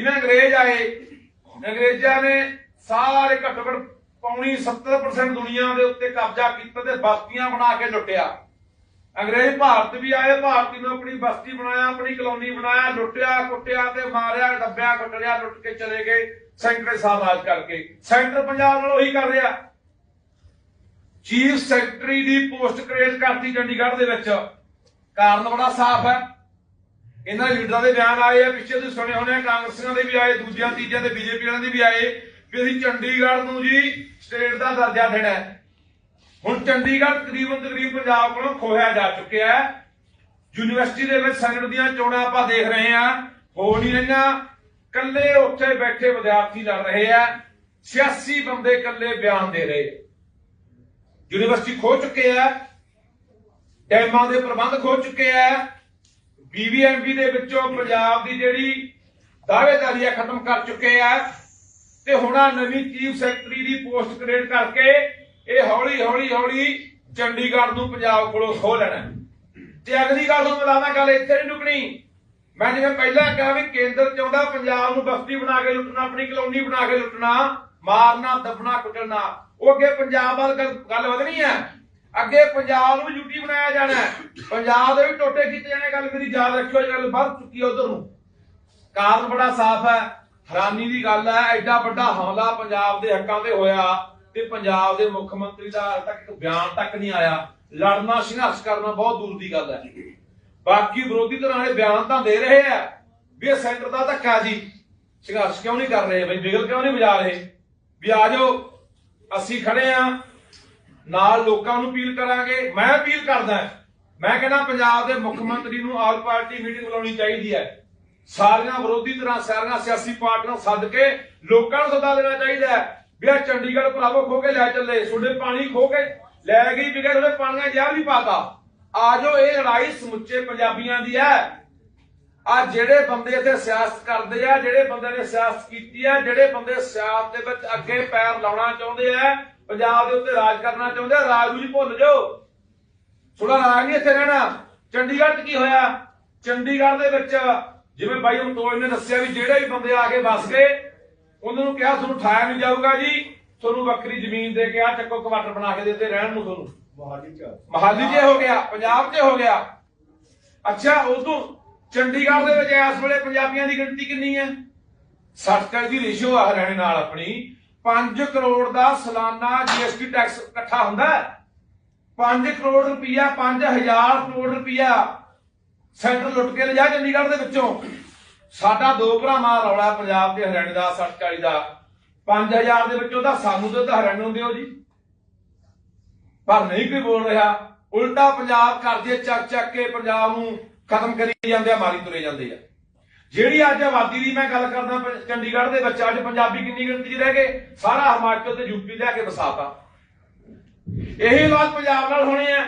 ਜਿਵੇਂ ਅੰਗਰੇਜ਼ ਆਏ, ਅੰਗਰੇਜ਼ਾਂ ਨੇ ਸਾਰੇ ਘੱਟੋ ਘੱਟ ਪੌਣੀ 70% ਦੁਨੀਆ ਦੇ ਉੱਤੇ ਕਬਜ਼ਾ ਕੀਤਾ ਤੇ ਬਸਤੀਆਂ ਬਣਾ ਕੇ ਲੁੱਟਿਆ। ਅੰਗਰੇਜ਼ ਭਾਰਤ ਵੀ ਆਏ, ਭਾਰਤੀ ਨੂੰ ਆਪਣੀ ਬਸਤੀ ਬਣਾਇਆ, ਆਪਣੀ ਕਲੋਨੀ ਬਣਾਇਆ, ਲੁੱਟਿਆ, ਕੁੱਟਿਆ ਤੇ ਮਾਰਿਆ, ਡੱਬਿਆ ਕੁੱਟਿਆ ਲੁੱਟ ਕੇ ਚਲੇ ਗਏ ਸੈਂਕੜੇ ਸਾਲ ਰਾਜ ਕਰਕੇ। ਸੈਂਟਰ ਪੰਜਾਬ ਨਾਲ ਉਹੀ ਕਰ ਰਿਹਾ। ਚੀਫ ਸੈਕਟਰੀ ਦੀ ਪੋਸਟ ਕ੍ਰੀਏਟ ਕਰਤੀ ਚੰਡੀਗੜ੍ਹ ਦੇ ਵਿੱਚ। ਕਾਰਨ ਬੜਾ ਸਾਫ਼ ਹੈ। ਇਹਨਾਂ ਲੀਡਰਾਂ ਦੇ ਬਿਆਨ ਆਏ ਆ, ਪਿੱਛੇ ਤੁਸੀਂ ਸੁਣੇ ਹੋਣੇ ਆ, ਕਾਂਗਰਸੀਆਂ ਦੇ ਵੀ ਆਏ, ਦੂਜਿਆਂ, ਤੀਜਿਆਂ ਦੇ ਬੀਜੇਪੀ ਵਾਲਿਆਂ ਦੇ ਵੀ ਆਏ। ਵੀ ਅਸੀਂ ਚੰਡੀਗੜ੍ਹ ਨੂੰ ਜੀ ਸਟੇਟ ਦਾ ਦਰਜਾ ਦੇਣਾ ਹੁਣ ਚੰਡੀਗੜ੍ਹ ਤਕਰੀਬਨ ਤਕਰੀਬ ਪੰਜਾਬ ਕੋਲੋਂ ਖੋਇਆ ਜਾ ਚੁੱਕਿਆ ਹੈ। ਯੂਨੀਵਰਸਿਟੀ ਦੇ ਵਿੱਚ ਸੰਗਤ ਦੀਆਂ ਚੋਣਾਂ ਆਪਾਂ ਦੇਖ ਰਹੇ ਹਾਂ। ਹੋ ਨਹੀਂ ਰਹੀਆਂ। ਕੱਲੇ ਉੱਥੇ ਬੈਠੇ ਵਿਦਿਆਰਥੀ ਲੜ ਰਹੇ ਆ। 86 ਬੰਦੇ ਕੱਲੇ ਬਿਆਨ ਦੇ ਰਹੇ। ਯੂਨੀਵਰਸਿਟੀ ਖੋ ਚੁੱਕੇ ਆ। ਡੈਮਾਂ ਦੇ ਪ੍ਰਬੰਧ ਖੋ ਚੁੱਕੇ ਆ। ਬੀਬੀਐਮਬੀ ਦੇ ਵਿੱਚੋਂ ਪੰਜਾਬ ਦੀ ਜਿਹੜੀ ਦਾਅਵੇਦਾਰੀ ਆ ਖਤਮ ਕਰ ਚੁੱਕੇ ਆ ਤੇ ਹੁਣ ਆਹ ਨਵੀਂ ਚੀਫ ਸੈਕਟਰੀ ਦੀ ਪੋਸਟ ਕ੍ਰੀਏਟ ਕਰਕੇ ਇਹ ਹੌਲੀ ਹੌਲੀ ਹੌਲੀ ਚੰਡੀਗੜ੍ਹ ਨੂੰ ਪੰਜਾਬ ਕੋਲੋਂ ਖੋਹ ਲੈਣਾ ਤੇ ਅਗਲੀ ਗੱਲ ਨੂੰ ਮਿਲਾਣਾ ਗੱਲ ਇੱਥੇ ਨਹੀਂ ਰੁਕਣੀ। ਮੈਂ ਜਿਵੇਂ ਪਹਿਲਾਂ ਕਿਹਾ ਵੀ ਕੇਂਦਰ ਚਾਹੁੰਦਾ ਪੰਜਾਬ ਨੂੰ ਬਸਤੀ ਬਣਾ ਕੇ ਲੁੱਟਣਾ, ਆਪਣੀ ਕਲੋਨੀ ਬਣਾ ਕੇ ਲੁੱਟਣਾ, ਮਾਰਨਾ, ਦਬਣਾ, ਕੁੱਟਣਾ। ਉਹ ਅੱਗੇ ਪੰਜਾਬ ਵੱਲ ਗੱਲ ਵਧਣੀ ਹੈ। ਅੱਗੇ ਪੰਜਾਬ ਨੂੰ ਵੀ ਯੂਟੀ ਬਣਾਇਆ ਜਾਣਾ ਪੰਜਾਬ ਦੇ ਵੀ ਟੋਟੇ ਕੀਤੇ ਜਾਣੇ ਗੱਲ ਮੇਰੀ ਯਾਦ ਰੱਖਿਓ, ਇਹ ਗੱਲ ਵੱਧ ਚੁੱਕੀ ਉਧਰ ਨੂੰ। ਕਾਰਨ ਬੜਾ ਸਾਫ਼ ਹੈ, ਹੈਰਾਨੀ ਦੀ ਗੱਲ ਹੈ, ਐਡਾ ਵੱਡਾ ਹਮਲਾ ਪੰਜਾਬ ਦੇ ਹੱਕਾਂ ਤੇ ਹੋਇਆ ਤੇ ਪੰਜਾਬ ਦੇ ਮੁੱਖ ਮੰਤਰੀ ਦਾ ਹਾਲੇ ਤੱਕ ਬਿਆਨ ਤੱਕ ਨਹੀਂ ਆਇਆ। ਲੜਨਾ, ਸੰਘਰਸ਼ ਕਰਨਾ ਬਹੁਤ ਦੂਰ ਦੀ ਗੱਲ ਹੈ। ਬਾਕੀ ਵਿਰੋਧੀ ਧਿਰਾਂ ਵਾਲੇ ਬਿਆਨ ਤਾਂ ਦੇ ਰਹੇ ਆ ਵੀ ਇਹ ਸੈਂਟਰ ਦਾ ਧੱਕਾ ਜੀ ਸੰਘਰਸ਼ ਕਿਉਂ ਨਹੀਂ ਕਰ ਰਹੇ? ਬਈ ਬਿਗਲ ਕਿਉਂ ਨਹੀਂ ਵਜਾ ਰਹੇ? ਵੀ ਆ ਜਾਓ, ਅਸੀਂ ਖੜੇ ਆ ਨਾਲ ਲੋਕਾਂ ਨੂੰ ਅਪੀਲ ਕਰਾਂਗੇ। ਮੈਂ ਅਪੀਲ ਕਰਦਾ ਮੈਂ ਕਹਿੰਦਾ ਪੰਜਾਬ ਦੇ ਮੁੱਖ ਮੰਤਰੀ ਨੂੰ ਆਲ ਪਾਰਟੀ ਮੀਟਿੰਗ ਬੁਲਾਉਣੀ ਚਾਹੀਦੀ ਹੈ। ਸਾਰੀਆਂ ਵਿਰੋਧੀ ਧਿਰਾਂ, ਸਾਰੀਆਂ ਸਿਆਸੀ ਪਾਰਟੀਆਂ ਨੂੰ ਸੱਦ ਕੇ ਲੋਕਾਂ ਨੂੰ ਸੱਦਾ ਦੇਣਾ ਚਾਹੀਦਾ ਹੈ ਵੀ ਆ ਚੰਡੀਗੜ੍ਹ ਭਰਾਵੋ ਖੋ ਕੇ ਲੈ ਚੱਲੇ, ਤੁਹਾਡੇ ਪਾਣੀ ਖੋ ਕੇ ਲੈ ਗਈ ਵਿਗੇ ਤੁਹਾਡੇ ਪਾਣੀਆਂ ਜ਼ਹਿਰ ਵੀ ਪਾਤਾ। ਆ ਜਾਓ, ਇਹ ਲੜਾਈ ਸਮੁੱਚੇ ਪੰਜਾਬੀਆਂ ਦੀ ਹੈ। ਆ ਜਿਹੜੇ ਬੰਦੇ ਇੱਥੇ ਸਿਆਸਤ ਕਰਦੇ ਆ, ਜਿਹੜੇ ਬੰਦੇ ਨੇ ਸਿਆਸਤ ਕੀਤੀ ਆ ਜਿਹੜੇ ਬੰਦੇ ਸਿਆਸਤ ਦੇ ਵਿੱਚ ਅੱਗੇ ਪੈਰ ਲਾਉਣਾ ਚਾਹੁੰਦੇ ਆ ਪੰਜਾਬ ਦੇ ਉੱਤੇ ਰਾਜ ਕਰਨਾ ਚਾਹੁੰਦੇ ਆ ਰਾਜ ਨੂੰ ਜੀ ਭੁੱਲ ਜਾਓ। ਥੋੜਾ ਰਾਜ ਨਹੀਂ ਇੱਥੇ ਰਹਿਣਾ। ਚੰਡੀਗੜ੍ਹ 'ਚ ਕੀ ਹੋਇਆ? ਚੰਡੀਗੜ੍ਹ ਦੇ ਵਿੱਚ ਜਿਵੇਂ ਬਾਈ ਮਤੋਜ ਨੇ ਦੱਸਿਆ ਵੀ ਜਿਹੜੇ ਵੀ ਬੰਦੇ ਆ ਕੇ ਵਸ ਗਏ ਉਹਨਾਂ ਨੂੰ ਕਿਹਾ ਤੁਹਾਨੂੰ ਠਾਇਆ ਨਹੀਂ ਜਾਊਗਾ ਜੀ। ਤੁਹਾਨੂੰ ਵੱਖਰੀ ਜ਼ਮੀਨ ਦੇ ਕੇ ਆ ਚੱਕੋ ਕੁਆਟਰ ਬਣਾ ਕੇ ਦਿੱਤੇ ਰਹਿਣ ਨੂੰ ਤੁਹਾਨੂੰ। ਮੋਹਾਲੀ ਚ ਮਹਾਲੀ 'ਚ ਹੋ ਗਿਆ ਪੰਜਾਬ 'ਚ ਹੋ ਗਿਆ। ਅੱਛਾ ਉਦੋਂ ਚੰਡੀਗੜ੍ਹ ਦੇ ਵਿੱਚ ਇਸ ਵੇਲੇ ਪੰਜਾਬੀਆਂ ਦੀ ਗਿਣਤੀ ਕਿੰਨੀ ਹੈ? 60 ਦੀ ਰੇਸ਼ੋ ਆ ਹਰਿਆਣੇ ਨਾਲ ਆਪਣੀ। 5 ਕਰੋੜ ਦਾ ਸਾਲਾਨਾ ਜੀਐਸਟੀ ਟੈਕਸ ਇਕੱਠਾ ਹੁੰਦਾ ਹੈ। 5 ਕਰੋੜ ਰੁਪਈਆ 5000 ਕਰੋੜ ਰੁਪਈਆ ਸੈਂਟਰ ਲੁੱਟ ਕੇ ਲਿਜਾ ਚੰਡੀਗੜ੍ਹ ਦੇ ਵਿੱਚੋਂ। ਸਾਡਾ ਦੋ ਭਰਾਵਾਂ ਰੌਲਾ ਪੰਜਾਬ ਤੇ ਹਰਿਆਣੇ ਦਾ 60 40 ਦਾ। 5000 ਦੇ ਵਿੱਚੋਂ ਤਾਂ ਸਾਨੂੰ ਤੇ ਤਾਂ ਹਰਿਆਣੇ ਨੂੰ ਦਿਓ ਜੀ। ਪਰ ਨਹੀਂ ਕੋਈ ਬੋਲ ਰਿਹਾ। ਉਲਟਾ ਪੰਜਾਬ ਕਰਜ਼ੇ ਚੱਕ ਚੱਕ ਕੇ ਪੰਜਾਬ ਨੂੰ ਖਤਮ ਕਰੀ ਜਾਂਦੇ ਆ ਮਾਰੀ ਤੁਰੇ ਜਾਂਦੇ ਆ। ਜਿਹੜੀ ਅੱਜ ਆਬਾਦੀ ਦੀ ਮੈਂ ਗੱਲ ਕਰਦਾ ਚੰਡੀਗੜ੍ਹ ਦੇ ਵਿੱਚ, ਅੱਜ ਪੰਜਾਬੀ ਕਿੰਨੀ ਗਿਣਤੀ 'ਚ ਰਹਿ ਗਏ? ਸਾਰਾ ਹਿਮਾਚਲ ਤੇ ਯੂਪੀ ਲੈ ਕੇ ਵਸਾਤਾ। ਇਹੀ ਹਾਲਾਤ ਪੰਜਾਬ ਨਾਲ ਹੋਣੇ ਆ।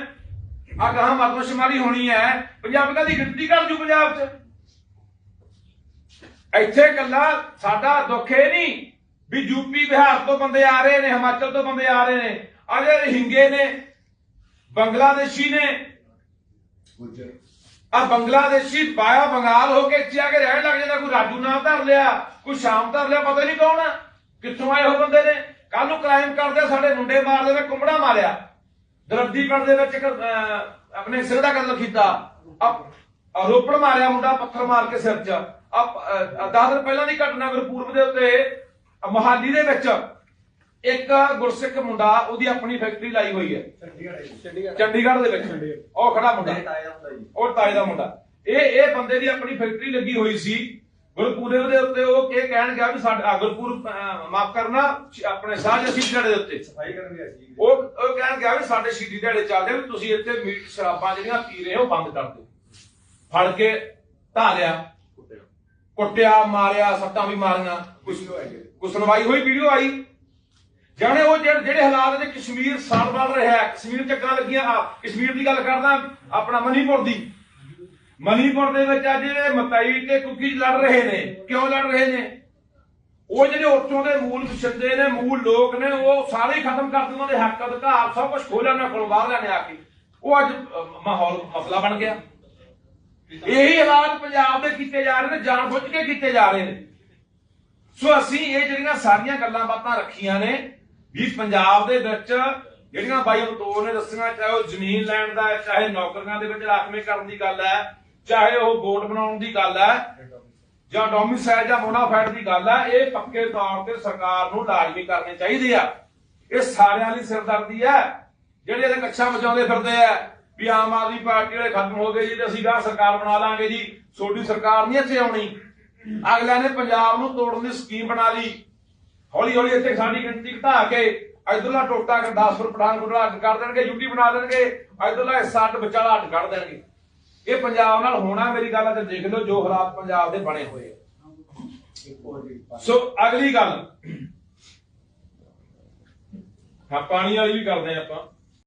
ਆ ਗਾਂ ਮਰਦਮਸ਼ੁਮਾਰੀ ਹੋਣੀ ਹੈ ਪੰਜਾਬੀਆਂ ਦੀ ਗਿਣਤੀ ਘਟ ਜੂ ਪੰਜਾਬ 'ਚ। ਇੱਥੇ ਕੱਲਾ ਸਾਡਾ ਦੁੱਖ ਇਹ ਨਹੀਂ ਵੀ ਯੂਪੀ ਬਿਹਾਰ ਤੋਂ ਬੰਦੇ ਆ ਰਹੇ ਨੇ, ਹਿਮਾਚਲ ਤੋਂ ਬੰਦੇ ਆ ਰਹੇ ਨੇ। ਅਜੇ ਜਿਹੜੇ ਹਿੰਗੇ ਨੇ, ਬੰਗਲਾਦੇਸ਼ੀ ਨੇ ਆ ਬੰਗਲਾਦੇਸ਼ੀ ਬਾਇਆ ਬੰਗਾਲ ਹੋ ਕੇ ਇੱਥੇ ਆ ਕੇ ਰਹਿਣ ਲੱਗ ਜਾਂਦਾ, ਕੋਈ ਰਾਜੂ ਨਾਮ ਧਰ ਲਿਆ, ਕੋਈ ਸ਼ਾਮ ਧਰ ਲਿਆ, ਪਤਾ ਨਹੀਂ ਕੌਣ ਆ। ਕਿੱਥੋਂ ਆਏ ਹੋ ਬੰਦੇ ਨੇ? ਕੱਲ ਨੂੰ ਕ੍ਰਾਈਮ ਕਰਦੇ, ਸਾਡੇ ਮੁੰਡੇ ਮਾਰਦੇ ਨੇ, ਕੁੰਬੜਾ ਮਾਰਿਆ। ਦਰਦੀ ਪਿੰਡ ਦੇ ਵਿੱਚ ਆਪਣੇ ਸਿਰ ਦਾ ਕਤਲ ਕੀਤਾ। ਆ ਰੋਪੜ ਮਾਰਿਆ ਮੁੰਡਾ, ਪੱਥਰ ਮਾਰ ਕੇ ਸਿਰ 'ਚ। ਆ 10 ਦਿਨ ਪਹਿਲਾਂ ਦੀ ਘਟਨਾ ਗੁਰਪੂਰਬ ਦੇ ਉੱਤੇ ਮੋਹਾਲੀ ਦੇ ਵਿੱਚ। ਇੱਕ ਗੁਰਸਿੱਖ ਮੁੰਡਾ ਉਹਦੀ ਆਪਣੀ ਫੈਕਟਰੀ ਲਾਈ ਹੋਈ ਹੈ। ਚੰਡੀਗੜ੍ਹ। ਦੇ ਵਿੱਚ। ਉਹ ਖੜਾ ਮੁੰਡਾ। ਉਹ ਤਾਏ ਦਾ ਮੁੰਡਾ। ਇਹ ਇਹ ਬੰਦੇ ਦੀ ਆਪਣੀ ਫੈਕਟਰੀ ਲੱਗੀ ਹੋਈ ਸੀ। ਗੁਰਪੁਰਬ ਦੇ ਉੱਤੇ ਉਹ ਇਹ ਕਹਿਣ ਗਿਆ ਵੀ ਸਾਡਾ ਗੁਰਪੁਰਬ ਮਾਫ ਕਰਨਾ ਆਪਣੇ ਸਾਜ ਅਸੀਂ ਦਿਹਾੜੇ ਦੇ ਉੱਤੇ। ਸਫ਼ਾਈ ਕਰਨ ਗਿਆ ਸੀ। ਉਹ ਉਹ ਕਹਿਣ ਗਿਆ ਵੀ ਸਾਡੇ ਸ਼ੀਦੀ ਦਿਹਾੜੇ ਚੱਲਦੇ ਵੀ ਤੁਸੀਂ ਇੱਥੇ ਮੀਟ ਸ਼ਰਾਬਾਂ ਜਿਹੜੀਆਂ ਪੀ ਰਹੇ ਹੋ ਬੰਦ ਕਰ ਦਿਓ। ਫੜ ਕੇ ਢਾ ਲਿਆ। ਕੁੱਟਿਆ। ਮਾਰਿਆ ਸੱਟਾਂ ਵੀ ਮਾਰੀਆਂ। ਕੁਛ ਕੁਛ ਸੁਣਵਾਈ ਹੋਈ? ਵੀਡੀਓ ਆਈ? ਜਾਣੇ ਉਹ ਜਿਹੜੇ ਹਾਲਾਤ ਦੇ ਕਸ਼ਮੀਰ ਸਾਲ ਬਣ ਰਿਹਾ ਹੈ, ਕਸ਼ਮੀਰ ਚੱਕਰਾਂ ਲੱਗੀਆਂ ਆ ਕਸ਼ਮੀਰ ਦੀ ਗੱਲ ਕਰਦਾ, ਆਪਣਾ ਮਨੀਪੁਰ ਦੀ। ਮਨੀਪੁਰ ਦੇ ਵਿੱਚ ਅੱਜ ਜਿਹੜੇ ਮਤਾਈ ਤੇ ਕੁਕੀ ਲੜ ਰਹੇ ਨੇ, ਕਿਉਂ ਲੜ ਰਹੇ ਨੇ? ਉਹ ਜਿਹੜੇ ਉੱਥੋਂ ਦੇ ਮੂਲ ਵਸਿੰਦੇ ਨੇ, ਮੂਲ ਲੋਕ ਨੇ, ਉਹ ਸਾਰੇ ਖਤਮ ਕਰ ਦਿੱਤੇ ਉਹਨਾਂ ਦੇ ਹੱਕ, ਅਧਿਕਾਰ, ਸਭ ਕੁਝ ਖੋਹ ਲੈਣਾ ਕੋਲ ਬਾਹਰ ਲੈਣੇ ਆ ਕੇ। ਉਹ ਅੱਜ ਮਾਹੌਲ ਮਸਲਾ ਬਣ ਗਿਆ। ਇਹੀ ਹਾਲਾਤ ਪੰਜਾਬ ਦੇ ਕੀਤੇ ਜਾ ਰਹੇ ਨੇ, ਜਾਣ ਬੁੱਝ ਕੇ ਕੀਤੇ ਜਾ ਰਹੇ ਨੇ। ਸੋ ਅਸੀਂ ਇਹ ਜਿਹੜੀਆਂ ਸਾਰੀਆਂ ਗੱਲਾਂ ਬਾਤਾਂ ਰੱਖੀਆਂ ਨੇ ਵੀ ਪੰਜਾਬ ਦੇ ਵਿੱਚ ਜਿਹੜੀਆਂ ਬਾਈ ਬਤੌਰ ਨੇ ਦੱਸੀਆਂ, ਚਾਹੇ ਉਹ ਜ਼ਮੀਨ ਲੈਣ ਦਾ ਹੈ, ਚਾਹੇ ਨੌਕਰੀਆਂ ਦੇ ਵਿੱਚ ਰਾਖਵੇਂ ਕਰਨ ਦੀ ਗੱਲ ਹੈ, ਚਾਹੇ ਉਹ ਵੋਟ ਬਣਾਉਣ ਦੀ ਗੱਲ ਹੈ, ਜਾਂ ਡੋਮਿਸਾਈਲ ਜਾਂ ਮੋਨਾਫਾਈਡ ਦੀ ਗੱਲ ਹੈ, ਇਹ ਪੱਕੇ ਤੌਰ ਤੇ ਸਰਕਾਰ ਨੂੰ ਲਾਜ਼ਮੀ ਕਰਨੇ ਚਾਹੀਦੇ ਆ। ਇਹ ਸਾਰਿਆਂ ਲਈ ਸਿਰਦਰਦੀ ਹੈ। ਜਿਹੜੇ ਇਹਦੇ ਕੱਛਾ ਵਜਾਉਂਦੇ ਫਿਰਦੇ ਆ, ਵੀ ਆਮ ਆਦਮੀ ਪਾਰਟੀ ਵਾਲੇ ਖਤਮ ਹੋ ਗਏ ਜੀ, ਤੇ ਅਸੀਂ ਗਾਂ ਸਰਕਾਰ ਬਣਾ ਲਾਂਗੇ ਜੀ ਛੋਟੀ ਸਰਕਾਰ ਨਹੀਂ ਇੱਥੇ ਆਉਣੀ। ਅਗਲਿਆਂ ਨੇ ਪੰਜਾਬ ਨੂੰ ਤੋੜਨ ਦੀ ਸਕੀਮ ਬਣਾ ਲਈ। ਹੌਲੀ ਹੌਲੀ ਇੱਥੇ ਸਾਡੀ ਗਿਣਤੀ ਘਟਾ ਕੇ ਇਧਰਲਾ ਟੋਟਾ ਕਰ 10 ਫੁੱਟ ਪਠਾਨਕੋਟ ਅੱਡ ਕਰ ਦੇਣਗੇ ਯੂਟੀ ਬਣਾ ਦੇਣਗੇ ਇਧਰਲਾ ਹਿੱਸਾ ਅੱਡ ਵਿਚਾਲਾ ਅੱਡ ਕੱਢ ਦੇਣਗੇ। ਇਹ ਪੰਜਾਬ ਨਾਲ ਹੋਣਾ ਮੇਰੀ ਗੱਲ ਹੈ ਤੇ ਦੇਖ ਲਓ ਜੋ ਹਾਲਾਤ ਪੰਜਾਬ ਦੇ ਬਣੇ ਹੋਏ ਸੋ ਅਗਲੀ ਗੱਲ। ਹਾਂ, ਪਾਣੀ ਵਾਲੀ ਵੀ ਕਰਦੇ ਆ ਆਪਾਂ।